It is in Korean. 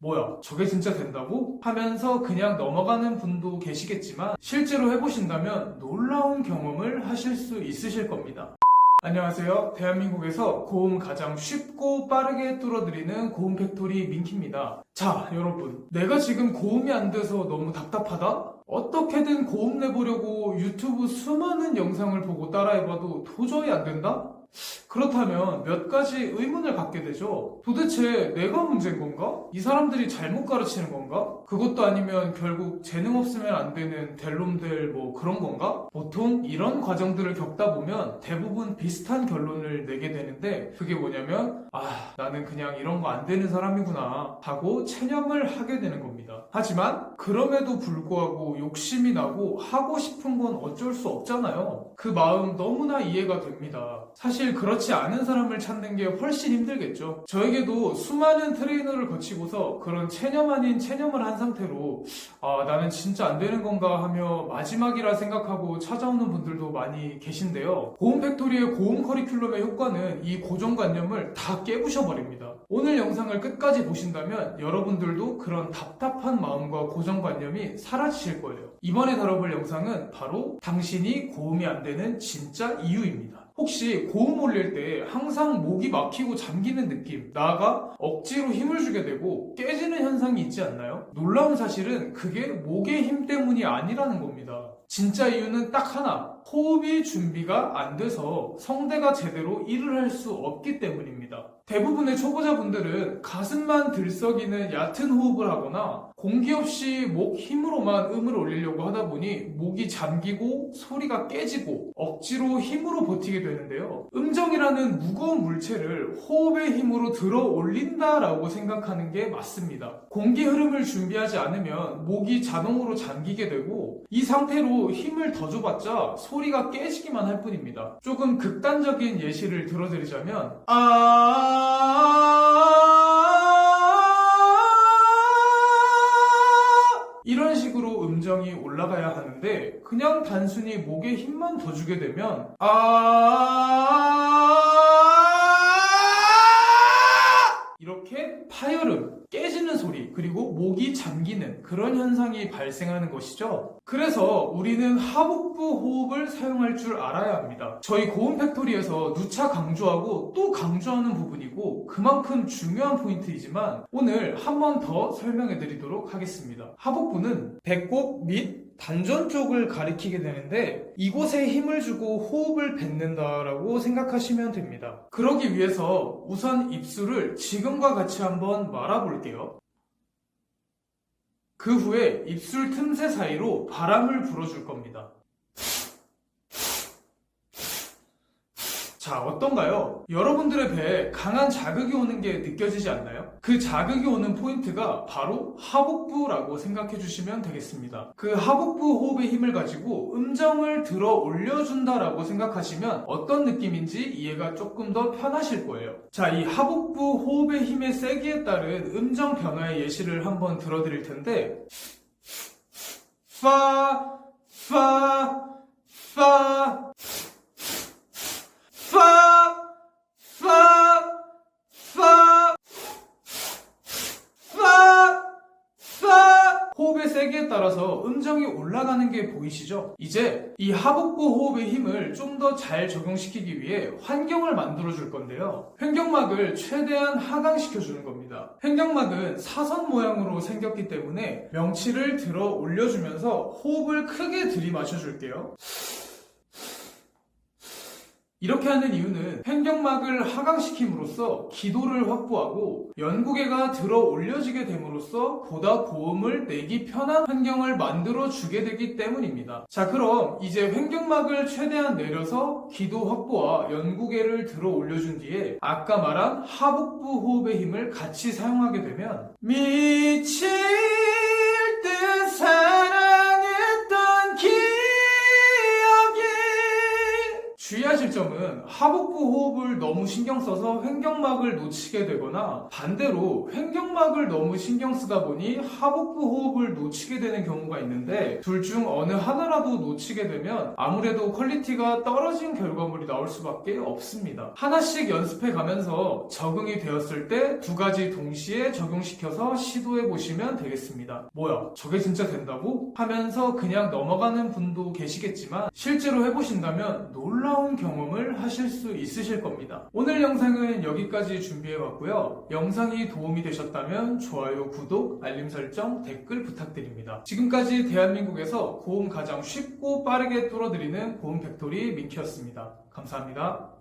뭐야, 저게 진짜 된다고? 하면서 그냥 넘어가는 분도 계시겠지만 실제로 해보신다면 놀라운 경험을 하실 수 있으실 겁니다. 안녕하세요. 대한민국에서 고음 가장 쉽고 빠르게 뚫어드리는 고음 팩토리 민키입니다. 자, 여러분. 내가 지금 고음이 안 돼서 너무 답답하다? 어떻게든 고음 내보려고 유튜브 수많은 영상을 보고 따라해봐도 도저히 안 된다? 그렇다면 몇 가지 의문을 갖게 되죠. 도대체 내가 문제인 건가? 이 사람들이 잘못 가르치는 건가? 그것도 아니면 결국 재능 없으면 안 되는 델롬들 뭐 그런 건가? 보통 이런 과정들을 겪다 보면 대부분 비슷한 결론을 내게 되는데 그게 뭐냐면 아 나는 그냥 이런 거 안 되는 사람이구나 하고 체념을 하게 되는 겁니다. 하지만 그럼에도 불구하고 욕심이 나고 하고 싶은 건 어쩔 수 없잖아요. 그 마음 너무나 이해가 됩니다. 사실 그렇지 않은 사람을 찾는 게 훨씬 힘들겠죠. 저에게도 수많은 트레이너를 거치고서 그런 체념 아닌 체념을 한 상태로 아, 나는 진짜 안 되는 건가 하며 마지막이라 생각하고 찾아오는 분들도 많이 계신데요. 고음 팩토리의 고음 커리큘럼의 효과는 이 고정관념을 다 깨부셔버립니다. 오늘 영상을 끝까지 보신다면 여러분들도 그런 답답한 마음과 고정관념이 사라지실 거예요. 이번에 다뤄볼 영상은 바로 당신이 고음이 안 되는 진짜 이유입니다. 혹시 고음 올릴 때 항상 목이 막히고 잠기는 느낌, 나아가 억지로 힘을 주게 되고 깨지는 현상이 있지 않나요? 놀라운 사실은 그게 목의 힘 때문이 아니라는 겁니다. 진짜 이유는 딱 하나. 호흡이 준비가 안 돼서 성대가 제대로 일을 할 수 없기 때문입니다. 대부분의 초보자분들은 가슴만 들썩이는 얕은 호흡을 하거나 공기 없이 목 힘으로만 음을 올리려고 하다 보니 목이 잠기고 소리가 깨지고 억지로 힘으로 버티게 되는데요. 음정이라는 무거운 물체를 호흡의 힘으로 들어 올린다라고 생각하는 게 맞습니다. 공기 흐름을 준비하지 않으면 목이 자동으로 잠기게 되고 이 상태로 힘을 더 줘봤자 소리가 깨지기만 할 뿐입니다. 조금 극단적인 예시를 들어드리자면 아 단순히 목에 힘만 더 주게 되면 아 이렇게 파열음, 깨지는 소리, 그리고 목이 잠기는 그런 현상이 발생하는 것이죠. 그래서 우리는 하복부 호흡을 사용할 줄 알아야 합니다. 저희 고음 팩토리에서 누차 강조하고 또 강조하는 부분이고 그만큼 중요한 포인트이지만 오늘 한 번 더 설명해 드리도록 하겠습니다. 하복부는 배꼽 및 단전 쪽을 가리키게 되는데 이곳에 힘을 주고 호흡을 뱉는다라고 생각하시면 됩니다. 그러기 위해서 우선 입술을 지금과 같이 한번 말아볼게요. 그 후에 입술 틈새 사이로 바람을 불어줄 겁니다. 자, 어떤가요? 여러분들의 배에 강한 자극이 오는 게 느껴지지 않나요? 그 자극이 오는 포인트가 바로 하복부라고 생각해 주시면 되겠습니다. 그 하복부 호흡의 힘을 가지고 음정을 들어 올려준다라고 생각하시면 어떤 느낌인지 이해가 조금 더 편하실 거예요. 자, 이 하복부 호흡의 힘의 세기에 따른 음정 변화의 예시를 한번 들어드릴 텐데, 파, 파, 파, 파, 파, 파, 파, 파. 호흡의 세기에 따라서 음정이 올라가는 게 보이시죠? 이제 이 하복부 호흡의 힘을 좀 더 잘 적용시키기 위해 환경을 만들어 줄 건데요. 횡격막을 최대한 하강시켜 주는 겁니다. 횡격막은 사선 모양으로 생겼기 때문에 명치를 들어 올려주면서 호흡을 크게 들이마셔 줄게요. 이렇게 하는 이유는 횡격막을 하강시킴으로써 기도를 확보하고 연구개가 들어 올려지게 됨으로써 보다 고음을 내기 편한 환경을 만들어 주게 되기 때문입니다. 자, 그럼 이제 횡격막을 최대한 내려서 기도 확보와 연구개를 들어 올려준 뒤에 아까 말한 하복부 호흡의 힘을 같이 사용하게 되면 미칠 사랑했던 기억이 주의하실 점은 하복부 호흡을 너무 신경 써서 횡격막을 놓치게 되거나 반대로 횡격막을 너무 신경 쓰다 보니 하복부 호흡을 놓치게 되는 경우가 있는데 둘 중 어느 하나라도 놓치게 되면 아무래도 퀄리티가 떨어진 결과물이 나올 수밖에 없습니다. 하나씩 연습해 가면서 적응이 되었을 때 두 가지 동시에 적용시켜서 시도해 보시면 되겠습니다. 뭐야, 저게 진짜 된다고? 하면서 그냥 넘어가는 분도 계시겠지만 실제로 해보신다면 놀라운 경험 을 하실 수 있으실 겁니다. 오늘 영상은 여기까지 준비해 봤고요. 영상이 도움이 되셨다면 좋아요, 구독, 알림 설정, 댓글 부탁드립니다. 지금까지 대한민국에서 고음 가장 쉽고 빠르게 뚫어드리는 고음 팩토리 민키였습니다. 감사합니다.